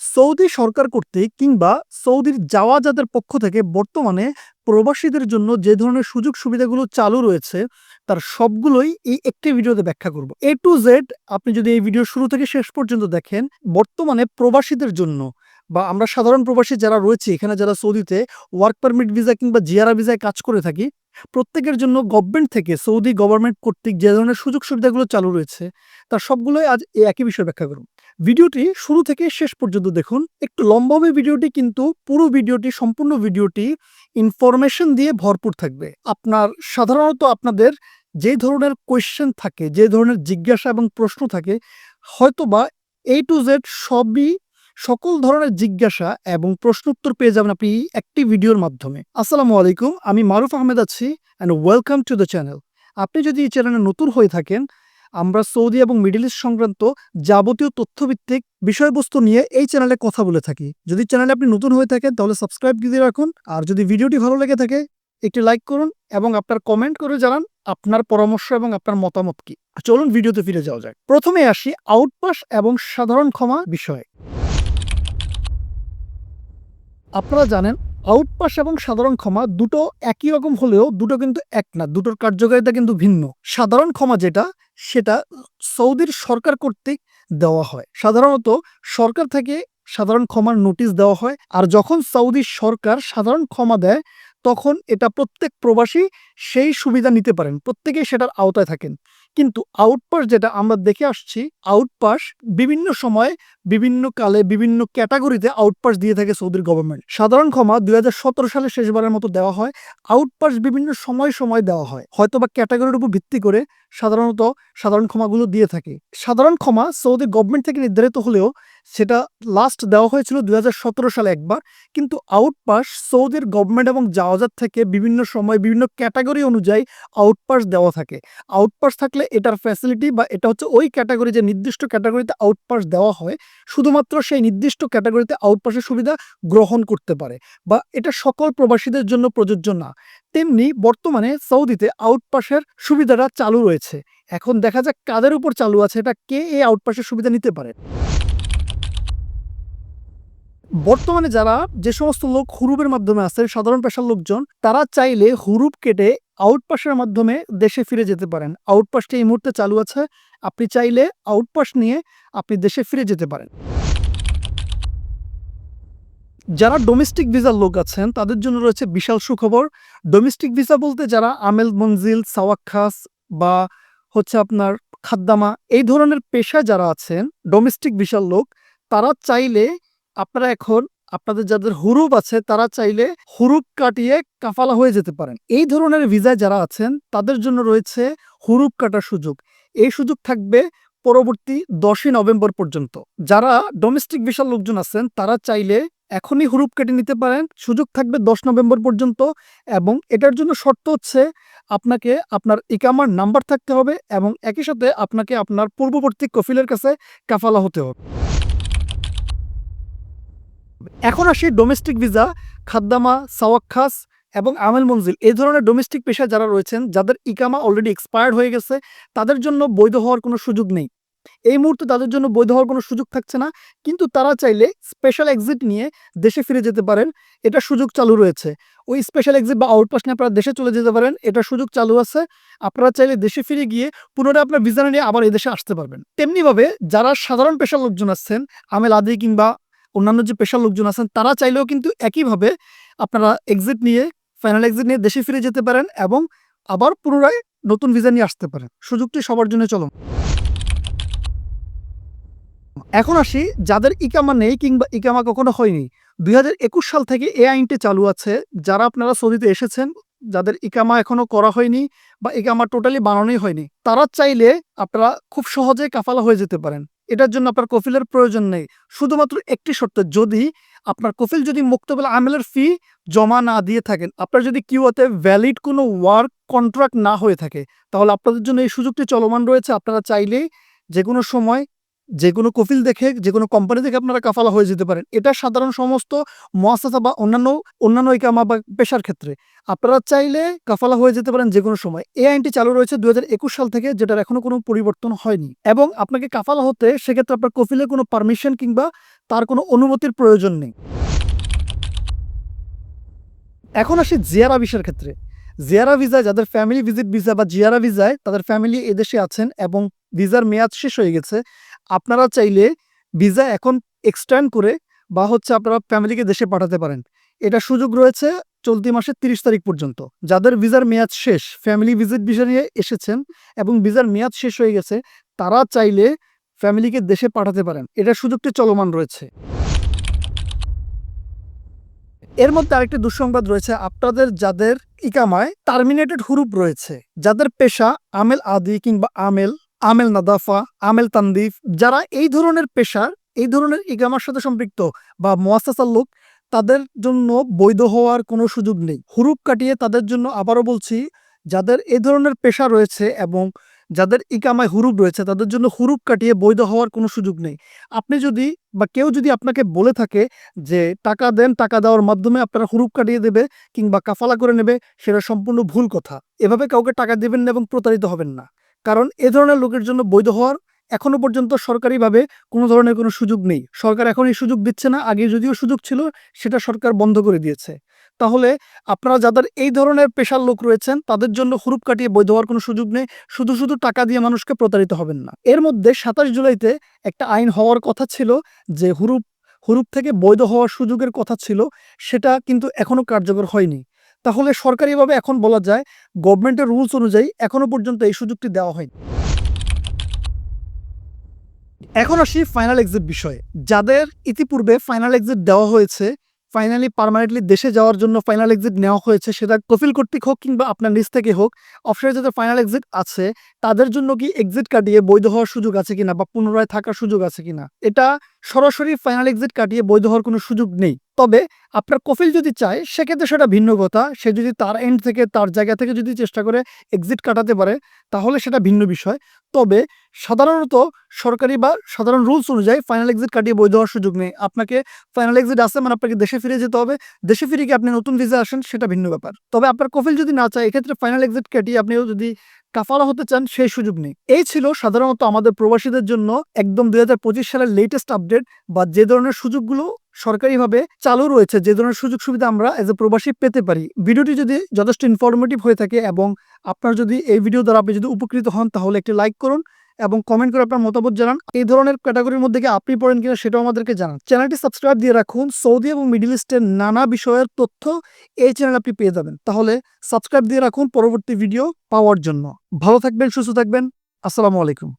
Saudi সরকার কর্তৃক কিংবা সৌদির যাওয়া যাদের পক্ষ থেকে বর্তমানে প্রবাসীদের জন্য যে ধরনের সুযোগ সুবিধাগুলো চালু রয়েছে, তার সবগুলোই এই একটি ভিডিওতে ব্যাখ্যা করব। এ টু জেড আপনি যদি এই ভিডিও শুরু থেকে শেষ পর্যন্ত দেখেন, বর্তমানে প্রবাসীদের জন্য বা আমরা সাধারণ প্রবাসী যারা রয়েছে, এখানে যারা সৌদিতে ওয়ার্ক পারমিট ভিসা কিংবা জিয়ারা ভিসায় কাজ করে থাকি, প্রত্যেকের জন্য গভর্নমেন্ট থেকে সৌদি গভর্নমেন্ট কর্তৃক যে ধরনের সুযোগ সুবিধাগুলো চালু রয়েছে, তার সবগুলোই আজ এই একই বিষয় ব্যাখ্যা করব। ভিডিওটি শুরু থেকে শেষ পর্যন্ত দেখুন। একটু লম্বা হবে ভিডিওটি, কিন্তু পুরো ভিডিওটি, সম্পূর্ণ ভিডিওটি ইনফরমেশন দিয়ে ভরপুর থাকবে। আপনার, সাধারণত আপনাদের যে ধরনের কোয়েশ্চেন থাকে, যে ধরনের জিজ্ঞাসা এবং প্রশ্ন থাকে, হয়তোবা এ টু জেড সবই সকল ধরনের জিজ্ঞাসা এবং প্রশ্ন উত্তর পেয়ে যাবেন আপনি একটি ভিডিওর মাধ্যমে। আসসালামু আলাইকুম, আমি মারুফ আহমেদ আছি and welcome to the channel আপনি যদি এই চ্যানেলে নতুন হয়ে থাকেন আমরা সৌদি এবং মিডল ইস্ট সংক্রান্ত যাবতীয় তথ্যভিত্তিক বিষয়বস্তু নিয়ে এই চ্যানেলে কথা বলে থাকি। যদি চ্যানেলে আপনি নতুন হয়ে থাকেন, তাহলে সাবস্ক্রাইব দিয়ে রাখুন। আর যদি ভিডিওটি ভালো লেগে থাকে, একটি লাইক করুন এবং আপনার কমেন্ট করে জানান আপনার পরামর্শ এবং আপনার মতামত কি। চলুন ভিডিওতে ফিরে যাওয়া যাক। প্রথমে আসি আউটপাস এবং সাধারণ ক্ষমা বিষয়ে। আপনারা জানেন আউটপাস এবং সাধারণ ক্ষমা দুটো একই রকম হলেও দুটো কিন্তু এক না, দুটোর কার্যকারিতা কিন্তু ভিন্ন। সাধারণ ক্ষমা যেটা, সেটা সৌদির সরকার কর্তৃক দেওয়া হয়। সাধারণত সরকার থেকে সাধারণ ক্ষমার নোটিশ দেওয়া হয় আর যখন সৌদি সরকার সাধারণ ক্ষমা দেয়, তখন এটা প্রত্যেক প্রবাসী সেই সুবিধা নিতে পারেন। প্রত্যেকেই সেটার আওতায় থাকেন। কিন্তু আউটপাস যেটা আমরা দেখে আসছি আউটপাস বিভিন্ন সময় বিভিন্ন কালে বিভিন্ন ক্যাটাগরিতে আউটপাস দিয়ে থাকে সৌদির গভর্নমেন্ট সাধারণ ক্ষমা দুই হাজার সতেরো সালে শেষবারের মতো দেওয়া হয় আউটপাস বিভিন্ন সময় সময় দেওয়া হয়। হয়তো বা ক্যাটাগরির উপর ভিত্তি করে সাধারণত সাধারণ ক্ষমাগুলো দিয়ে থাকে। সাধারণ ক্ষমা সৌদি গভর্নমেন্ট থেকে নির্ধারিত হলেও সেটা লাস্ট দেওয়া হয়েছিল দুই হাজার সতেরো সালে একবার। কিন্তু আউটপাস সৌদির গভর্নমেন্ট এবং জাওয়াজাত থেকে বিভিন্ন সময় বিভিন্ন ক্যাটাগরি অনুযায়ী আউটপাস দেওয়া থাকে। আউটপাস থাকলে এটার ফ্যাসিলিটি বা এটা হচ্ছে ওই ক্যাটাগরি যে নির্দিষ্ট ক্যাটাগরিতে আউটপাস দেওয়া হয়, শুধুমাত্র সেই নির্দিষ্ট ক্যাটাগরিতে আউটপাসের সুবিধা গ্রহণ করতে পারে। বা এটা সকল প্রবাসীদের জন্য প্রযোজ্য না। তেমনি বর্তমানে সৌদিতে আউটপাসের সুবিধাটা চালু রয়েছে। এখন দেখা যাক কাদের উপর চালু আছে, এটা কে এই আউটপাসের সুবিধা নিতে পারে। বর্তমানে যারা যে সমস্ত লোক হুরুপের মাধ্যমে আছে সাধারণ পেশার লোকজন, তারা চাইলে হুরুপ কেটে আউটপাসের মাধ্যমে দেশে ফিরে যেতে পারেন। আউটপাসটি এই মুহূর্তে চালু আছে। আপনি চাইলে আউটপাস নিয়ে আপনি দেশে ফিরে যেতে পারেন। যারা ডোমেস্টিক ভিসার লোক আছেন, তাদের জন্য রয়েছে বিশাল সুখবর। ডোমেস্টিক ভিসা বলতে যারা আমেল মঞ্জিল সাওয়াক্খাস বা হচ্ছে আপনার খাদ্দামা, এই ধরনের পেশা যারা আছেন ডোমেস্টিক ভিসার লোক, তারা চাইলে আপনারা এখন আপনাদের যাদের হুরুপ আছে, তারা চাইলে হুরুপ কাটিয়ে কাফালা হয়ে যেতে পারেন। এই ধরনের ভিসায় যারা আছেন, তাদের জন্য রয়েছে হুরুপ কাটার সুযোগ। এই সুযোগ থাকবে পরবর্তী দশই নভেম্বর পর্যন্ত। যারা ডোমেস্টিক ভিসার লোকজন আছেন, তারা চাইলে এখনই হুরুপ কেটে নিতে পারেন। সুযোগ থাকবে দশ নভেম্বর পর্যন্ত এবং এটার জন্য শর্ত হচ্ছে আপনাকে আপনার ইকামার নাম্বার থাকতে হবে এবং একই সাথে আপনাকে আপনার পূর্ববর্তী কফিলের কাছে কাফালা হতে হবে। এখন আসি ডোমেস্টিক ভিসা খাদ্দামা সাওয়াক্খাস এবং আমেল মঞ্জিল। এই ধরনের ডোমেস্টিক পেশা যারা রয়েছেন, যাদের ইকামা অলরেডি এক্সপায়ার্ড হয়ে গেছে, তাদের জন্য বৈধ হওয়ার কোনো সুযোগ নেই। এই মুহূর্তে তাদের জন্য বৈধ হওয়ার কোনো সুযোগ থাকছে না, কিন্তু তারা চাইলে স্পেশাল এক্সিট নিয়ে দেশে ফিরে যেতে পারেন। এটা সুযোগ চালু রয়েছে। ওই স্পেশাল এক্সিট বা আউটপাস নিয়ে আপনারা দেশে চলে যেতে পারেন, এটা সুযোগ চালু আছে। আপনারা চাইলে দেশে ফিরে গিয়ে পুনরায় আপনার ভিসা নিয়ে আবার এদেশে আসতে পারবেন। তেমনিভাবে যারা সাধারণ পেশার লোকজন আছেন, আমেল আদি কিংবা অন্যান্য যে পেশার লোকজন আছেন, তারা চাইলেও কিন্তু একইভাবে আপনারা এক্সিট নিয়ে ফাইনাল এক্সিট নিয়ে দেশে ফিরে যেতে পারেন এবং আবার পুনরায় নতুন ভিসা নিয়ে আসতে পারেন। সুযোগটি সবার জন্য চলো এখন আসি যাদের ইকামা নেই কিংবা ইকামা কখনো হয়নি। দুই হাজার একুশ সাল থেকে এ আইনটি চালু আছে। যারা আপনারা সৌদিতে এসেছেন, যাদের ইকামা এখনও করা হয়নি বা ইকামা টোটালি বানানোই হয়নি, তারা চাইলে আপনারা খুব সহজে কাফালা হয়ে যেতে পারেন। এটার জন্য আপনার কফিলের প্রয়োজন নেই। শুধুমাত্র একটি শর্ত, যদি আপনার কফিল যদি মুক্তবেল আমেলের ফি জমা না দিয়ে থাকেন, আপনার যদি কিউতে ভ্যালিড কোনো ওয়ার্ক কন্ট্রাক্ট না হয়ে থাকে, তাহলে আপনাদের জন্য এই সুযোগটি চলমান রয়েছে। আপনারা চাইলেই যে কোনো সময় যে কোনো কফিল দেখে যে কোনো কোম্পানি থেকে আপনারা কাফালা হয়ে যেতে পারেন। এটা সাধারণ সমস্ত মহাসাসা বা অন্যান্য অন্যান্য ইকামা বা পেশার ক্ষেত্রে। আপনারা চাইলে কাফালা হয়ে যেতে পারেন যে কোনো সময়। এই আইনটি চালু রয়েছে দুই হাজার একুশ সাল থেকে, যেটার এখনও কোনো পরিবর্তন হয়নি। এবং আপনাকে কাফালা হতে সেক্ষেত্রে আপনার কফিলে কোনো পারমিশন কিংবা তার কোনো অনুমতির প্রয়োজন নেই। এখন আসি জিয়ারা ভিসার ক্ষেত্রে। জিয়ারা ভিসায় যাদের ফ্যামিলি ভিজিট ভিসা বা জিয়ারা ভিসায় তাদের ফ্যামিলি এদেশে আছেন এবং ভিসার মেয়াদ শেষ হয়ে গেছে। আপনারা চাইলে ভিসা এখন এক্সটেন্ড করে বা হচ্ছে আপনারা ফ্যামিলিকে দেশে পাঠাতে পারেন। এটা সুযোগ রয়েছে চলতি মাসের তিরিশ তারিখ পর্যন্ত। যাদের ভিসার মেয়াদ শেষ ফ্যামিলি ভিজিট ভিসা নিয়ে এসেছেন এবং ভিসার মেয়াদ শেষ হয়ে গেছে, তারা চাইলে ফ্যামিলিকে দেশে পাঠাতে পারেন। এটা সুযোগটি চলমান রয়েছে। এর মধ্যে আরেকটি দুঃসংবাদ রয়েছে। আপনাদের যাদের ইকামায় টার্মিনেটেড হুরুপ রয়েছে। যাদের পেশা আমেল আদি কিংবা আমেল আমেল নাদাফা, আমেল তান্দিফ, যারা এই ধরনের পেশার, এই ধরনের ইকামার সাথে সম্পৃক্ত বা মোয়াসাসার লোক, তাদের জন্য বৈধ হওয়ার কোনো সুযোগ নেই। হুরুপ কাটিয়ে তাদের জন্য আবারও বলছি, যাদের এই ধরনের পেশা রয়েছে এবং যাদের ইকামায় হুরুপ রয়েছে, তাদের জন্য হুরুপ কাটিয়ে বৈধ হওয়ার কোনো সুযোগ নেই। আপনি যদি বা কেউ যদি আপনাকে বলে থাকে যে, টাকা দেন, টাকা দেওয়ার মাধ্যমে আপনারা হুরুপ কাটিয়ে দেবে কিংবা কাফালা করে নেবে, সেটা সম্পূর্ণ ভুল কথা। এভাবে কাউকে টাকা দেবেন না এবং প্রতারিত হবেন না। কারণ এ ধরনের লোকের জন্য বৈধ হওয়ার এখনও পর্যন্ত সরকারিভাবে কোনো ধরনের কোনো সুযোগ নেই। সরকার এখন এই সুযোগ দিচ্ছে না, আগে যদিও সুযোগ ছিল, সেটা সরকার বন্ধ করে দিয়েছে। তাহলে আপনারা যাদের এই ধরনের পেশার লোক রয়েছেন, তাদের জন্য হুরুপ কাটিয়ে বৈধ হওয়ার কোনো সুযোগ নেই, শুধু শুধু টাকা দিয়ে মানুষকে প্রতারিত হবেন না। এর মধ্যে সাতাশ জুলাইতে একটা আইন হওয়ার কথা ছিল যে হুরুপ হুরুপ থেকে বৈধ হওয়ার সুযোগের কথা ছিল, সেটা কিন্তু এখনও কার্যকর হয়নি। তাহলে সরকারিভাবে এখন বলা যায় গভর্নমেন্টের রুলস অনুযায়ী এখনও পর্যন্ত এই সুযোগটি দেওয়া হয়নি। এখন আসি ফাইনাল এক্সিট বিষয়ে। যাদের ইতিপূর্বে ফাইনাল এক্সিট দেওয়া হয়েছে ফাইনালি পার্মানেন্টলি দেশে যাওয়ার জন্য ফাইনাল এক্সিট নেওয়া হয়েছে, সেটা কফিল কর্তৃক হোক কিংবা আপনার নিজ থেকে হোক অফিসে যাদের ফাইনাল এক্সিট আছে, তাদের জন্য কি এক্সিট কাটিয়ে বৈধ হওয়ার সুযোগ আছে কিনা বা পুনরায় থাকার সুযোগ আছে কিনা? এটা সরাসরি ফাইনাল এক্সিট কাটিয়ে বৈধ হওয়ার কোনো সুযোগ নেই। তবে আপনার কফিল যদি চায়, সেক্ষেত্রে সেটা ভিন্ন কথা। সে যদি তার এন্ড থেকে, তার জায়গা থেকে যদি চেষ্টা করে এক্সিট কাটাতে পারে, তাহলে সেটা ভিন্ন বিষয়। তবে সাধারণত সরকারি বা সাধারণ রুলস অনুযায়ী ফাইনাল এক্সিট কাটিয়ে বৈধ হওয়ার সুযোগ নেই। আপনাকে ফাইনাল এক্সিট আসে মানে আপনাকে দেশে ফিরে যেতে হবে। দেশে ফিরে গিয়ে আপনি নতুন ভিসা আসেন, সেটা ভিন্ন ব্যাপার। তবে আপনার কফিল যদি না চায়, এক্ষেত্রে ফাইনাল এক্সিট কাটিয়ে আপনিও যদি কাফালা হতে চান সেই সুযোগ নেই। এই ছিল সাধারণত আমাদের প্রবাসীদের জন্য একদম দুই হাজার পঁচিশ সালের লেটেস্ট আপডেট বা যে ধরনের সুযোগগুলো সরকারিভাবে চালু রয়েছে, যে ধরনের সুযোগ সুবিধা আমরা এজ এ প্রবাসী পেতে পারি। ভিডিওটি যদি যথেষ্ট ইনফরমেটিভ হয়ে থাকে এবং আপনার যদি এই ভিডিও দ্বারা আপনি যদি উপকৃত হন, তাহলে একটি লাইক করুন এবং কমেন্ট করে আপনার মতামত জানান। এই ধরনের ক্যাটাগরির মধ্যে কি আপনি পড়েন কিনা সেটাও আমাদেরকে জানান। চ্যানেলটি সাবস্ক্রাইব দিয়ে রাখুন। সৌদি এবং মিডিল ইস্টের নানা বিষয়ের তথ্য এই চ্যানেল আপনি পেয়ে যাবেন। তাহলে সাবস্ক্রাইব দিয়ে রাখুন পরবর্তী ভিডিও পাওয়ার জন্য। ভালো থাকবেন, সুস্থ থাকবেন। আসসালামু আলাইকুম।